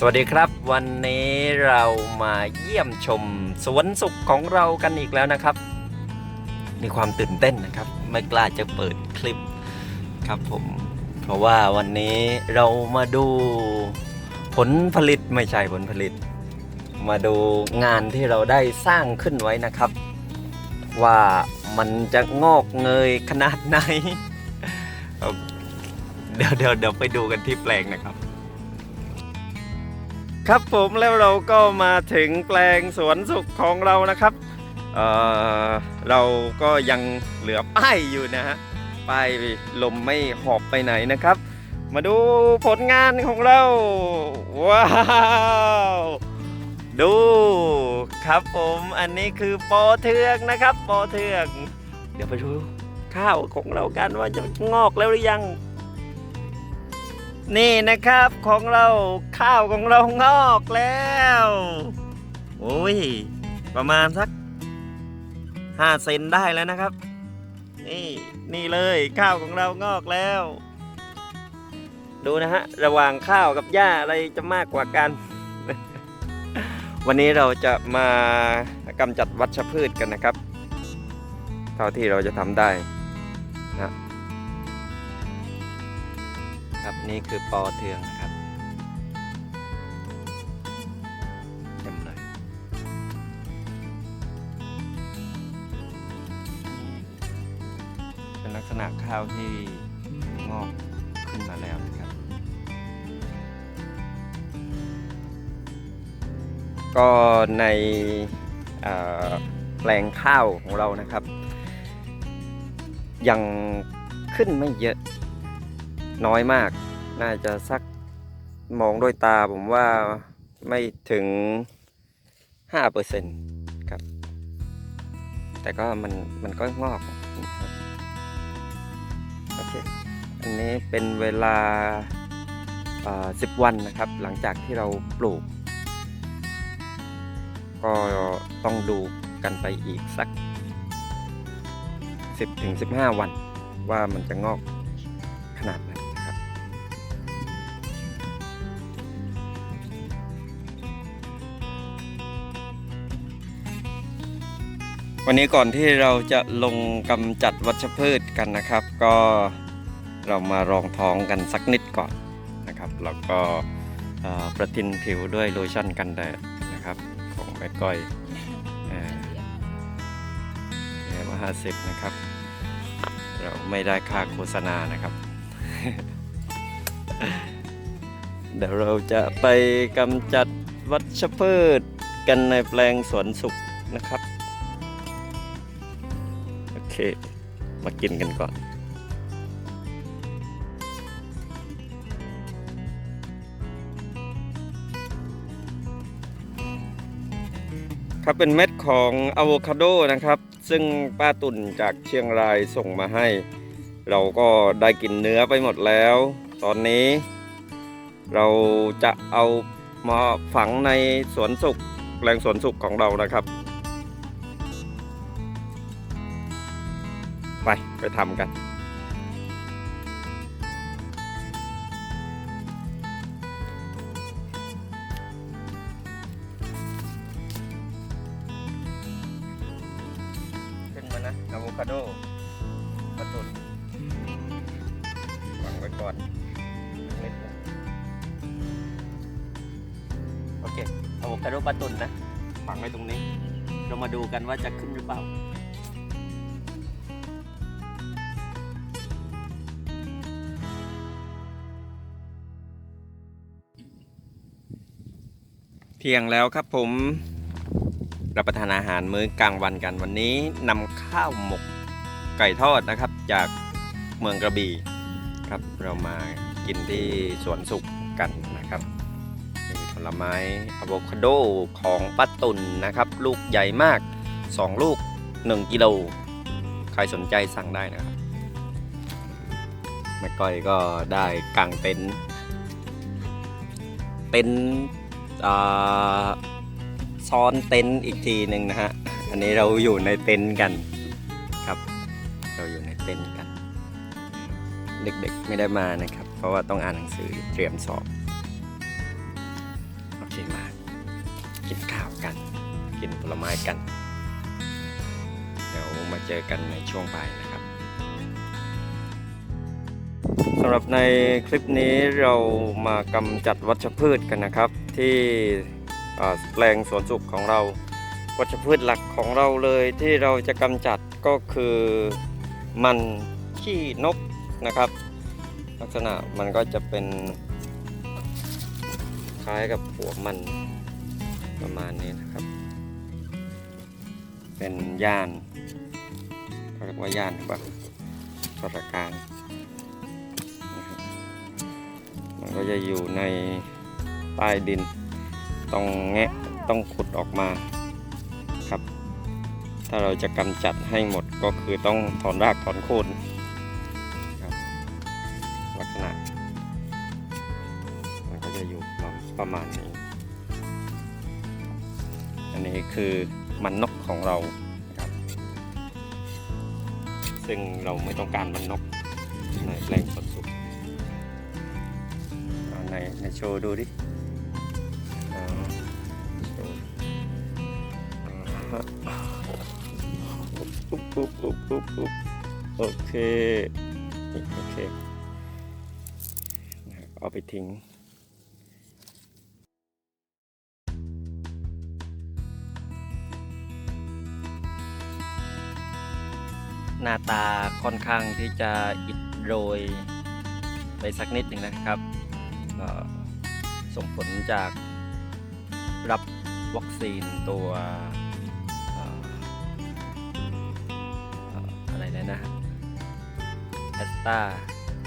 สวัสดีครับวันนี้เรามาเยี่ยมชมสวนสุขของเรากันอีกแล้วนะครับ มีความตื่นเต้นนะครับ ไม่กล้าจะเปิดคลิปครับผม เพราะว่าวันนี้เรามาดูผลผลิตไม่ใช่ผลผลิต มาดูงานที่เราได้สร้างขึ้นไว้นะครับ ว่ามันจะงอกเงยขนาดไหน เดี๋ยวเดี๋ยวเดี๋ยวไปดูกันที่แปลงนะครับ ครับผมแล้วเราก็มาถึงแปลงสวนสุขของเรานะครับเออเราก็ยังเหลือป้ายอยู่นะฮะป้ายลมไม่หอบไปไหนนะครับ มาดูผลงานของเรา ว้าวดูครับผมอันนี้คือปอเทืองนะครับ ปอเทืองเดี๋ยวไปดูข้าวของเรากันว่าจะงอกแล้วหรือยัง นี่นะครับของเราข้าวของเรางอกแล้ว โอ้ย ประมาณสักห้าเซนได้แล้วนะครับ นี่นี่เลยข้าวของเรางอกแล้ว ดูนะฮะ ระหว่างข้าวกับหญ้าอะไรจะมากกว่ากัน วันนี้เราจะมากำจัดวัชพืชกันนะครับ เท่าที่เราจะทำได้นะ ครับ นี่คือปอเทืองนะครับเต็มเลยเป็นลักษณะข้าวที่งอกขึ้นมาแล้วนะครับ ก็ในแปลงข้าวของเรานะครับ ยังขึ้นไม่เยอะ น้อยมาก น่าจะสักมองด้วยตาผมว่าไม่ถึง 5%ครับ แต่ก็มันมันก็งอกนะครับโอเค อันนี้เป็นเวลาเอ่อ10วันนะครับ หลังจากที่เราปลูก ก็ต้องดูกันไปอีกสัก 10-15 วัน ว่ามันจะงอกขนาดไหน วันนี้ก่อนที่เราจะลงกำจัดวัชพืชกันนะครับ ก็เรามารองท้องกันสักนิดก่อนนะครับ แล้วก็ประทินผิวด้วยโลชั่นกันแดดนะครับของแม่ก้อยเอ่อมาห้าสิบนะครับ เราไม่ได้ค่าโฆษณานะครับ เดี๋ยวเราจะไปกำจัดวัชพืชกันในแปลงสวนสุขนะครับ เค มากินกันก่อน ครับเป็นเม็ดของอะโวคาโดนะครับ ซึ่งป้าตุ่นจากเชียงรายส่งมาให้ เราก็ได้กินเนื้อไปหมดแล้ว ตอนนี้ เราจะเอามาฝังในสวนสุขแปลงสวนสุขของเรานะครับ ทำกันขึ้นมานะอะโวคาโดมาตุนวางไว้ก่อนนิดนึงโอเคอะโวคาโดปลาตุนนะฝังไว้ตรงนี้ เรามาดูกันว่าจะขึ้นหรือเปล่า ที่ยงแล้วครับผมรับประทานอาหารมื้อกลางวันกันวันนี้นำข้าวหมกไก่ทอดนะครับ จากเมืองกระบี่ครับ เรามากินที่สวนสุขกันนะครับมีผลไม้อะโวคาโดของป้าตุนนะครับ ลูกใหญ่มาก 2 ลูก 1 กิโล ใครสนใจสั่งได้นะครับแม่ก้อยก็ได้กางเต็นท์เต็นท์ ซ้อนเต็นท์อีกทีหนึ่งนะฮะ อันนี้เราอยู่ในเต็นท์กันครับ เราอยู่ในเต็นท์กัน เด็กๆไม่ได้มานะครับ เพราะว่าต้องอ่านหนังสือเตรียมสอบที่มา กินข้าวกัน กินผลไม้กัน เดี๋ยวมาเจอกันในช่วงบ่ายนะครับำหรับในคลิปนี้เรามากำจัดวัชพืชกันนะครับ ที่แปลงสวนสุขของเรา วัชพืชหลักของเราเลยที่เราจะกำจัดก็คือมันขี้นกนะครับ ลักษณะมันก็จะเป็นคล้ายกับหัวมันประมาณนี้นะครับ เป็นย่านเขาเรียกว่าย่านหรือเปล่าสระกานะครับ มันก็จะอยู่ในใต้ดิน ต้องแงะต้องขุดออกมาครับ ถ้าเราจะกำจัดให้หมดก็คือต้องถอนรากถอนโคนครับลักษณะ มันก็จะอยู่ประมาณนี้ อันนี้คือมันนกของเราครับ ซึ่งเราไม่ต้องการมันนกในแปลงสวนสุข เอาในโชว์ดูดิปุ๊บอุ๊บอุ๊บอุ๊บอุ๊บโอเค โอเค เอาไปทิ้งหน้าตาค่อนข้างที่จะอิดโรยไปสักนิดหนึ่งนะครับ ก็ส่งผลจากรับวัคซีนตัวอ่อเอ่ออะไรนะนะแอสตา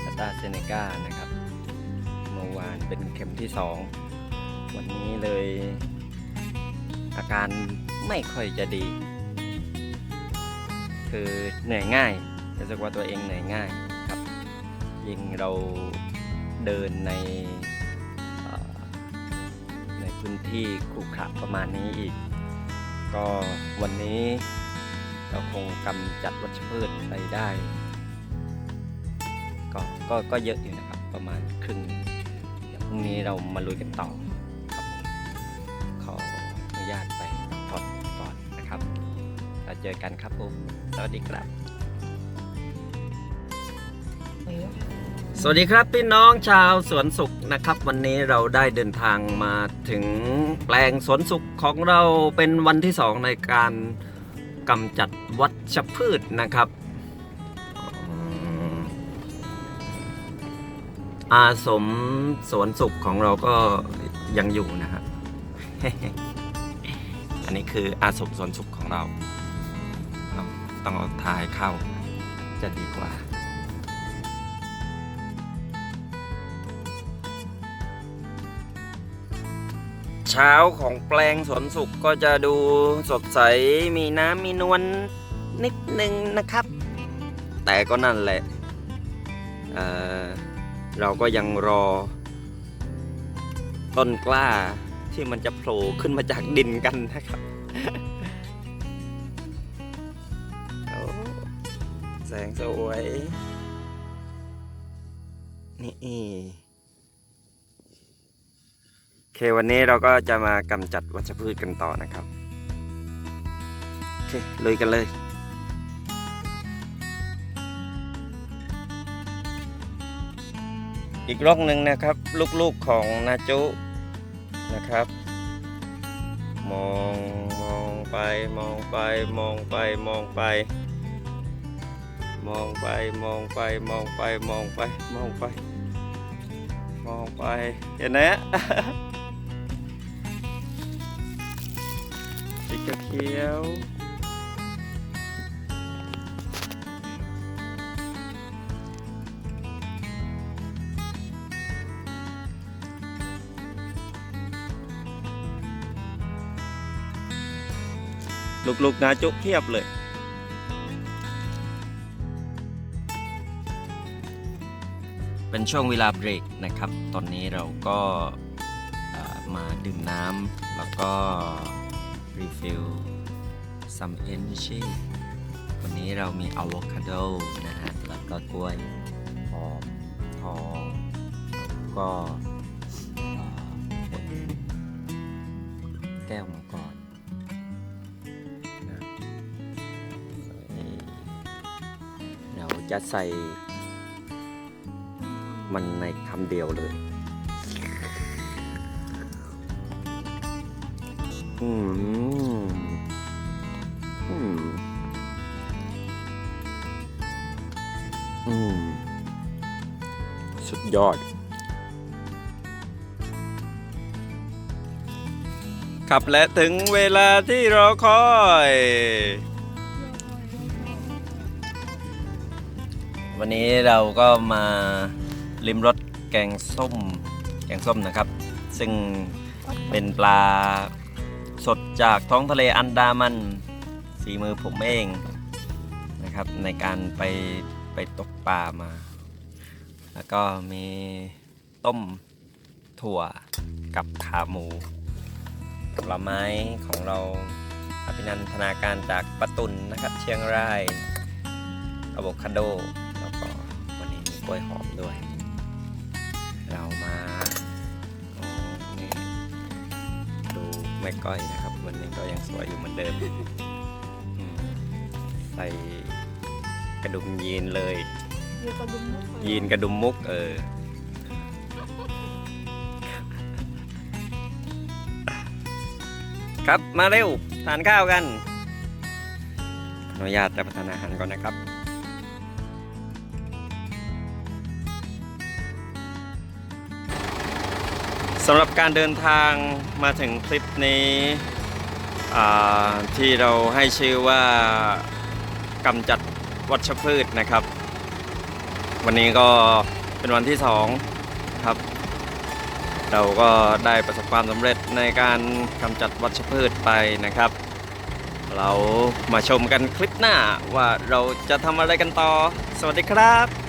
แอสตาเซเนกานะครับ เมื่อวานเป็นเข็มที่ 2 วันนี้เลยอาการไม่ค่อยจะดี คือเหนื่อยง่ายรู้สึกว่าตัวเองเหนื่อยง่ายครับ ยิ่งเรา เดินในในพื้นที่ขรุขระประมาณนี้อีก ก็วันนี้เราคงกำจัดวัชพืชไปได้ก็ก็ก็เยอะอยู่นะครับประมาณครึ่งเดี๋ยวพรุ่งนี้เรามาลุยกันต่อครับขออนุญาตไปพักผ่อนก่อนนะครับเราเจอกันครับผมสวัสดีครับ สวัสดีครับพี่น้องชาวสวนสุขนะครับ วันนี้เราได้เดินทางมาถึงแปลงสวนสุขของเราเป็นวันที่สองในการกำจัดวัชพืชนะครับ อาสมสวนสุขของเราก็ยังอยู่นะครับ อันนี้คืออาสมสวนสุขของเรา ต้องเอาทายเข้าจะดีกว่า ช้าของแปลงสวนสุขก็จะดูสดใสมีน้ำมีนวลนิดนึงนะครับ แต่ก็นั่นแหละเเราก็ยังรอ ต้นกล้าที่มันจะโผล่ขึ้นมาจากดินกันนะครับแสงสวย นี่ เควันนี้เราก็จะมากำจัดวัชพืชกันต่อนะครับ โอเคลุยกันเลยอีกรองหนึ่งนะครับ ลูกๆของนาจุนะครับ มองมองไปมองไปมองไปมองไป มองไปมองไปมองไปมองไปมองไป มองไปเห็นไหม เขียวลูกๆนาจุเพียบเลยเป็นช่วงเวลาเบรกนะครับ ตอนนี้เราก็มาดื่มน้ำแล้วก็ รีฟิล some energy วันนี้เรามีอะโวคาโดนะฮะ แล้วก็กล้วยหอมทองก็แก้วมังกรนะนี่เราจะใส่มันในคำเดียวเลย อืม ยอด ครับและถึงเวลาที่รอคอย วันนี้เราก็มาริมรสแกงส้ม แกงส้มนะครับ ซึ่งเป็นปลาสดจากท้องทะเลอันดามันฝีมือผมเองนะครับในการไปไปตกปลามา แล้วก็มีต้มถั่วกับขาหมูผลไม้ของเราอภินันทนาการจากปะตุนนะครับ เชียงรายอะโวคาโด แล้วก็วันนี้มีกล้วยหอมด้วย เรามาดูแม่ก้อยนะครับ วันนี้ก็ยังสวยอยู่เหมือนเดิม ใส่กระดุมยีนเลย อยู่กับลุงมุกยีนกระดุมมุกเออ ครับมาเร็วทานข้าวกันอนุญาตรับประทานอาหารก่อนนะครับ สำหรับการเดินทางมาถึงคลิปนี้อ่าที่เราให้ชื่อว่ากำจัดวัชพืชนะครับ วันนี้ก็เป็นวันที่สองครับ เราก็ได้ประสบความสำเร็จในการกำจัดวัชพืชไปนะครับ เรามาชมกันคลิปหน้าว่าเราจะทำอะไรกันต่อ สวัสดีครับ